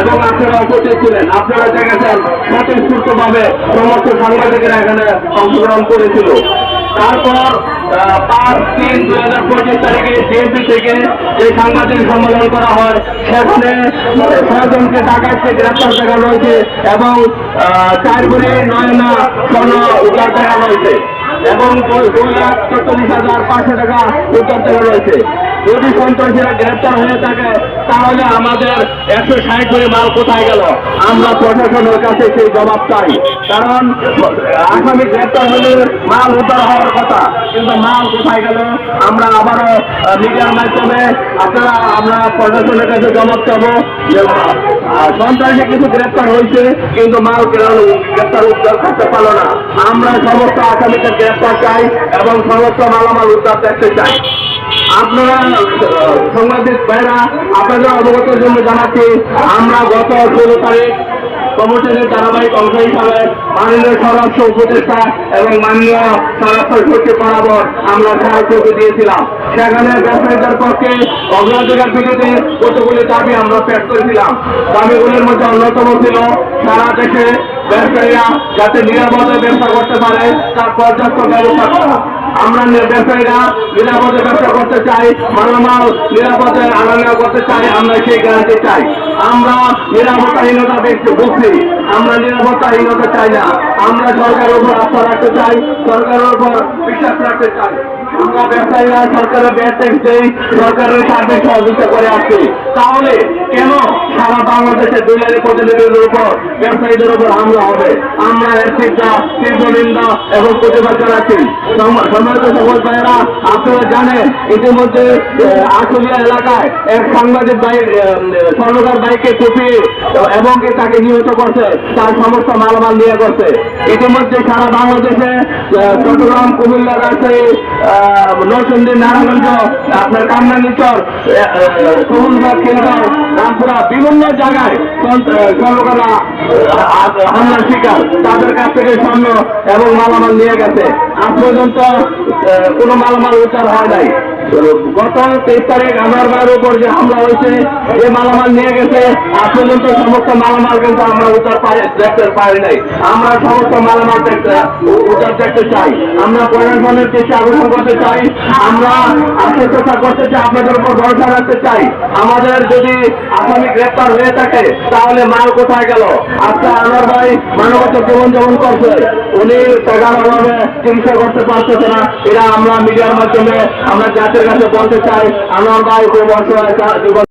এবং আপনারা উপস্থিত ছিলেন। আপনারা দেখেছেন স্বতঃস্ফূর্ত ভাবে সমস্ত সাংবাদিকেরা এখানে অংশগ্রহণ করেছিল। তারপর পাঁচ তিন দুই হাজার পঁচিশ তারিখে ডিএমপি থেকে যে সাংবাদিক সম্মেলন করা হয় সেখানে ছয়জনকে ডাকাতকে গ্রেপ্তার দেখা রয়েছে এবং আহ, চার কোটি নয় না স্বর্ণ উদ্ধার দেখা রয়েছে এবং দুই- লাখ চল্লিশ হাজার পাঁচশো টাকা উত্তর থেকে রয়েছে যদি সন্ত্রাসীরা গ্রেপ্তার হয়ে থাকে, তাহলে আমাদের একশো ষাট করে মাল কোথায় গেল? আমরা প্রশাসনের কাছে সেই জবাব চাই। কারণ, আসামি গ্রেপ্তার হলে মাল উদ্ধার হওয়ার কথা। কিন্তু মাল কোথায় গেল? আমরা আবারও মিডিয়ার মাধ্যমে আপনারা, আমরা প্রশাসনের কাছে জবাব চাবো যে সন্ত্রাসী কিছু গ্রেপ্তার হয়েছে, কিন্তু মাল কেন গ্রেপ্তার উদ্ধার করতে পারল না। আমরা সমস্ত আসামিকে গ্রেপ্তার চাই এবং সমস্ত মালামাল উদ্ধার দেখতে চাই। আপনারা সাংবাদিক ভাইরা, আপনাদের অবগতের জন্য জানাচ্ছি, আমরা গত ষোলো তারিখ কমিশনের ধারাবাহিক অংশ হিসাবে মাননীয় স্বরাষ্ট্র উপদেষ্টা এবং মাননীয় স্বরাষ্ট্র সচিব বরাবর আমরা সহায়তা দিয়েছিলাম। সেখানে ব্যবসায়ীদের পক্ষে অগ্রাধিকার ভিত্তিতে কতগুলি দাবি আমরা পেশ করেছিলাম। দাবিগুলির মধ্যে অন্যতম ছিল, সারা দেশে ব্যবসায়ীরা যাতে নিরাপদে ব্যবসা করতে পারে, তার পর্যাপ্ত ব্যবস্থা আমরা ব্যবসায়ীরা নিরাপদে ব্যবসা করতে চাই, মালামাল নিরাপদে আনা নেওয়া করতে চাই, আমরা সেই গ্যারান্টি চাই। আমরা নিরাপত্তাহীনতা বুঝছি আমরা নিরাপত্তাহীনতা চাই না। আমরা সরকারের উপর আস্থা রাখতে চাই, সরকারের উপর বিশ্বাস রাখতে চাই। আমরা ব্যবসায়ীরা সরকারের ব্যাট ট্যাক্স সরকারের সার্বিক সহযোগিতা করে আসছি। তাহলে কেন সারা বাংলাদেশের দুনিয়ার প্রতিনিধিদের উপর ব্যবসায়ীদের উপর হামলা হবে। আমরা এর তীব্র তীব্র নিন্দা এবং প্রতিবাদ জানাচ্ছি। সম্মানিত সকল ভাইয়েরা, আপনারা জানেন, ইতিমধ্যে আশুলিয়া এলাকায় এক সাংবাদিক বাইক স্বর্ণকার বাইকে কুপিয়ে এবং তাকে নিহত করছে, তার সমস্ত মালামাল নিয়ে করছে ইতিমধ্যে সারা বাংলাদেশে চট্টগ্রাম, কুমিল্লা, রাজশাহী নরসিংদী, নারায়ণগঞ্জ, আপনার কামরাঙ্গীচর সবুজবাগ খিলগাঁও রামপুরা বিভিন্ন জায়গায় স্বর্ণকারা হামলার শিকার তাদের কাছ থেকে স্বর্ণ এবং মালামাল নিয়ে গেছে। আজ পর্যন্ত কোনো মালামাল উদ্ধার হয় নাই। গত তেইশ তারিখ আমার উপর যে হামলা হয়েছে যে মালামাল নিয়ে গেছে। আজ পর্যন্ত সমস্ত মালামাল কিন্তু আমরা পাই দেখতে পারি নাই। আমরা সমস্ত মালামাল দেখতে দেখতে চাই। আমরা প্রশাসনের আকর্ষণ করতে চাই। আমরা করতে চাই, আপনাদের উপর ভরসা রাখতে চাই। আমাদের যদি আসামি গ্রেপ্তার হয়ে থাকে, তাহলে মাল কোথায় গেল? আজকে আমার ভাই মানবত জীবন যাপন করছে। উনি টাকার অভাবে চিকিৎসা করতে পারতেছে না এটা আমরা মিডিয়ার মাধ্যমে আমরা জাতির কাছে বলতে চাই আমার ভাই খুব